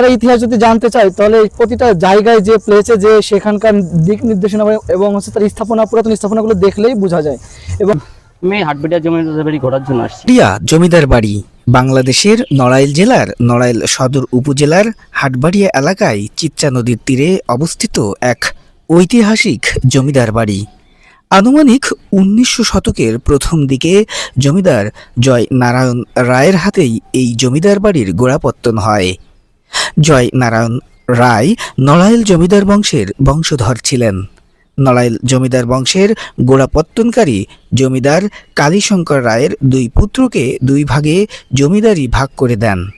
সত্যকারের ইতিহাস যদি জানতে চাই তাহলে প্রতিটা জায়গায় যে প্লেসে যে সেখানকার দিক নির্দেশনা এবং হচ্ছে তার স্থাপনা পুরাতন স্থাপনাগুলো দেখলেই বোঝা যায়। এবং আমি হাটবিটা জমিদার বাড়ি ঘোরার জন্য আসছি। জমিদার বাড়ি বাংলাদেশের নড়াইল জেলার নড়াইল সদর উপজেলার হাটবাড়িয়া এলাকায় চিত্রা নদীর তীরে অবস্থিত এক ঐতিহাসিক জমিদার বাড়ি। আনুমানিক উনিশশো শতকের প্রথম দিকে জমিদার জয় নারায়ণ রায়ের হাতেই এই জমিদার বাড়ির গোড়াপত্তন হয়। জয় নারায়ণ রায় নড়াইল জমিদার বংশের বংশধর ছিলেন। নড়াইল জমিদার বংশের গোড়াপত্তনকারী জমিদার কালীশঙ্কর রায়ের দুই পুত্রকে দুই ভাগে জমিদারি ভাগ করে দেন।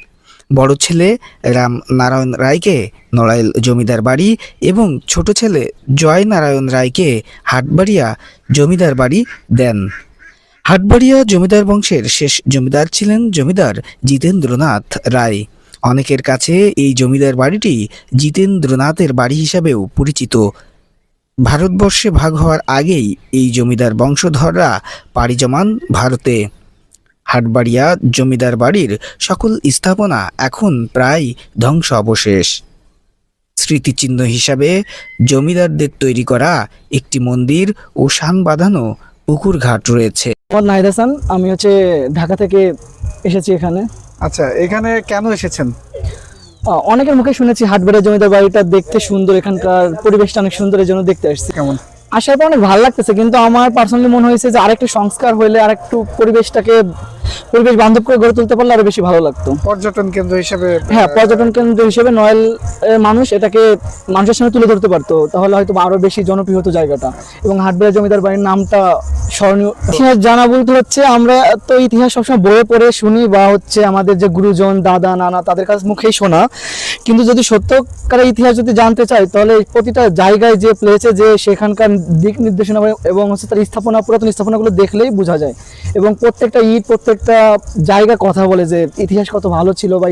বড় ছেলে রাম নারায়ণ রায়কে নড়াইল জমিদার বাড়ি এবং ছোট ছেলে জয় নারায়ণ রায়কে হাটবাড়িয়া জমিদার বাড়ি দেন। হাটবাড়িয়া জমিদার বংশের শেষ জমিদার ছিলেন জমিদার জিতেন্দ্রনাথ রায়। অনেকের কাছে এই জমিদার বাড়িটি জিতেন্দ্রনাথের বাড়ি হিসাবেও পরিচিত। ভারতবর্ষে ভাগ হওয়ার আগেই এই জমিদার বংশধররা পাড়ি জমান ভারতে। হাটবাড়িয়া জমিদার বাড়ির সকল স্থাপনা এখন প্রায় ধ্বংস অবশেষ স্মৃতিচিহ্ন হিসাবে জমিদারদের তৈরি করা একটি মন্দির ও শান বাঁধানো পুকুর ঘাট রয়েছে। আমার নাহিদ আমি হচ্ছে ঢাকা থেকে এসেছি এখানে। আচ্ছা এখানে কেন এসেছেন? অনেকের মুখে শুনেছি হাটবেড়া জমিদার বাড়িটা দেখতে সুন্দর এখানকার পরিবেশটা অনেক সুন্দর এই জন্য দেখতে আসছি। কেমন? আসার পর অনেক ভালো লাগতেছে কিন্তু আমার পার্সোনালি মনে হয়েছে যে আরেকটু সংস্কার হইলে আরেকটু পরিবেশটাকে পরিবেশ বান্ধব করে গড়ে তুলতে পারলে আরও বেশি ভালো লাগতো। পর্যটন কেন্দ্র হিসেবে হ্যাঁ পর্যটন কেন্দ্র হিসেবে নয়েল মানুষ এটাকে মানুষের সামনে তুলে ধরতে পারতো। তাহলে হয়তো আরও বেশি জনপ্রিয় হতো জায়গাটা। এবং হাটবেড়া জমিদার বাড়ির নামটা স্মরণীয়। ইতিহাস জানা বলতে হচ্ছে আমরা তো ইতিহাস সবসময় বইয়ে পড়ে শুনি বা হচ্ছে আমাদের যে গুরুজন দাদা নানা তাদের কাছ মুখেই শোনা। কিন্তু যদি সত্যকারের ইতিহাস যদি জানতে চাই তাহলে প্রতিটা জায়গায় যে প্লেসে যে সেখানকার দিক নির্দেশনা এবং হচ্ছে তার স্থাপনা পুরাতন স্থাপনাগুলো দেখলেই বোঝা যায়। এবং প্রত্যেকটা ইট প্রত্যেকটা জায়গা কথা বলে যে ইতিহাস কত ভালো ছিল বা